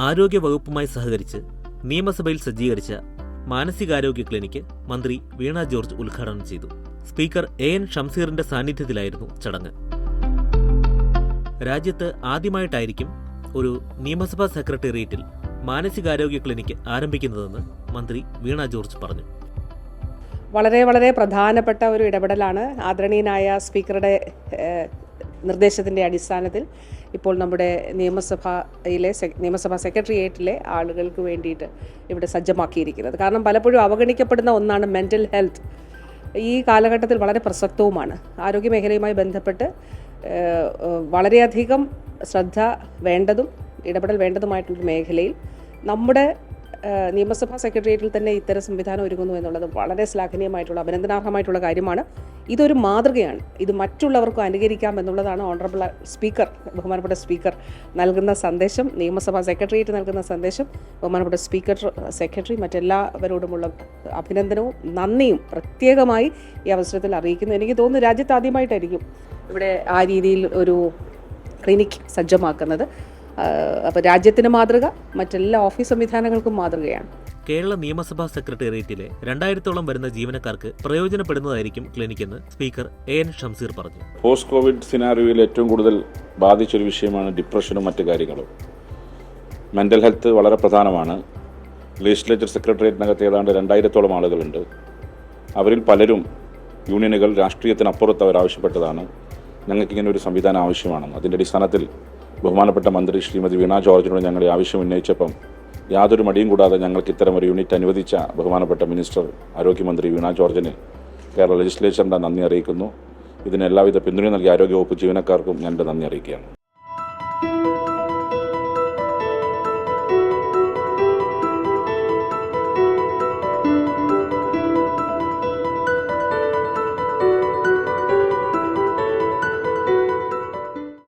ആരോഗ്യ വകുപ്പുമായി സഹകരിച്ച് നിയമസഭയിൽ സജ്ജീകരിച്ച മാനസികാരോഗ്യ ക്ലിനിക്ക് മന്ത്രി വീണ ജോർജ് ഉദ്ഘാടനം ചെയ്തു. സ്പീക്കർ എ എൻ ഷംസീറിന്റെ സാന്നിധ്യത്തിലായിരുന്നു ചടങ്ങ്. രാജ്യത്ത് ആദ്യമായിട്ടായിരിക്കും ഒരു നിയമസഭാ സെക്രട്ടേറിയറ്റിൽ മാനസികാരോഗ്യ ക്ലിനിക്ക് ആരംഭിക്കുന്നതെന്ന് മന്ത്രി വീണ ജോർജ് പറഞ്ഞു. വളരെ വളരെ പ്രധാനപ്പെട്ട ഒരു ഇടപെടലാണ്. ആദരണീയനായ സ്പീക്കറുടെ നിർദ്ദേശത്തിന്റെ അടിസ്ഥാനത്തിൽ ഇപ്പോൾ നമ്മുടെ നിയമസഭയിലെ നിയമസഭാ സെക്രട്ടേറിയറ്റിലെ ആളുകൾക്ക് വേണ്ടിയിട്ട് ഇവിടെ സജ്ജമാക്കിയിരിക്കുന്നത്. കാരണം പലപ്പോഴും അവഗണിക്കപ്പെടുന്ന ഒന്നാണ് മെന്റൽ ഹെൽത്ത്. ഈ കാലഘട്ടത്തിൽ വളരെ പ്രസക്തവുമാണ്. ആരോഗ്യമേഖലയുമായി ബന്ധപ്പെട്ട് വളരെയധികം ശ്രദ്ധ വേണ്ടതും ഇടപെടൽ വേണ്ടതുമായിട്ടുള്ള മേഖലയിൽ നമ്മുടെ നിയമസഭാ സെക്രട്ടേറിയറ്റിൽ തന്നെ ഇത്തരം സംവിധാനം ഒരുങ്ങുന്നു എന്നുള്ളത് വളരെ ശ്ലാഘനീയമായിട്ടുള്ള അഭിനന്ദനാർഹമായിട്ടുള്ള കാര്യമാണ്. ഇതൊരു മാതൃകയാണ്. ഇത് മറ്റുള്ളവർക്കും അനുകരിക്കാം എന്നുള്ളതാണ് ഓണറബിൾ സ്പീക്കർ ബഹുമാനപ്പെട്ട സ്പീക്കർ നൽകുന്ന സന്ദേശം. നിയമസഭാ സെക്രട്ടേറിയറ്റ് നൽകുന്ന സന്ദേശം. ബഹുമാനപ്പെട്ട സ്പീക്കർ സെക്രട്ടറി മറ്റെല്ലാവരോടുമുള്ള അഭിനന്ദനവും നന്ദിയും പ്രത്യേകമായി ഈ അവസരത്തിൽ അറിയിക്കുന്നു. എനിക്ക് തോന്നുന്നു രാജ്യത്ത് ആദ്യമായിട്ടായിരിക്കും ഇവിടെ ആ രീതിയിൽ ഒരു ക്ലിനിക് സജ്ജമാക്കുന്നത്. അപ്പോൾ രാജ്യത്തിന് മാതൃക മറ്റെല്ലാ ഓഫീസ് സംവിധാനങ്ങൾക്കും മാതൃകയാണ്. കേരള നിയമസഭാ സെക്രട്ടേറിയറ്റിലെ രണ്ടായിരത്തോളം വരുന്ന ജീവനക്കാർക്ക് പ്രയോജനപ്പെടുന്നതായിരിക്കും ക്ലിനിക്കെന്ന് സ്പീക്കർ എ എൻ ഷംസീർ പറഞ്ഞു. പോസ്റ്റ് കോവിഡ് സിനാറിയോയിൽ ഏറ്റവും കൂടുതൽ ബാധിച്ചൊരു വിഷയമാണ് ഡിപ്രഷനും മറ്റു കാര്യങ്ങളും. മെന്റൽ ഹെൽത്ത് വളരെ പ്രധാനമാണ്. ലെജിസ്ലേച്ചർ സെക്രട്ടേറിയറ്റിനകത്ത് ഏതാണ്ട് രണ്ടായിരത്തോളം ആളുകളുണ്ട്. അവരിൽ പലരും യൂണിയനുകൾ രാഷ്ട്രീയത്തിനപ്പുറത്ത് അവർ ആവശ്യപ്പെട്ടതാണ് ഞങ്ങൾക്കിങ്ങനെ ഒരു സംവിധാനം ആവശ്യമാണ്. അതിന്റെ അടിസ്ഥാനത്തിൽ ബഹുമാനപ്പെട്ട മന്ത്രി ശ്രീമതി വീണ ജോർജിനോട് ഞങ്ങളെ ആവശ്യം ഉന്നയിച്ചപ്പം യാതൊരു മടിയും കൂടാതെ ഞങ്ങൾക്ക് ഇത്തരം ഒരു യൂണിറ്റ് അനുവദിച്ച ബഹുമാനപ്പെട്ട മിനിസ്റ്റർ ആരോഗ്യമന്ത്രി വീണ ജോർജിന് കേരള ലെജിസ്ലേച്ചറിന്റെ നന്ദി അറിയിക്കുന്നു. ഇതിന് എല്ലാവിധ പിന്തുണ നൽകിയ ആരോഗ്യവകുപ്പ് ജീവനക്കാർക്കും ഞാൻ നന്ദി അറിയിക്കുകയാണ്.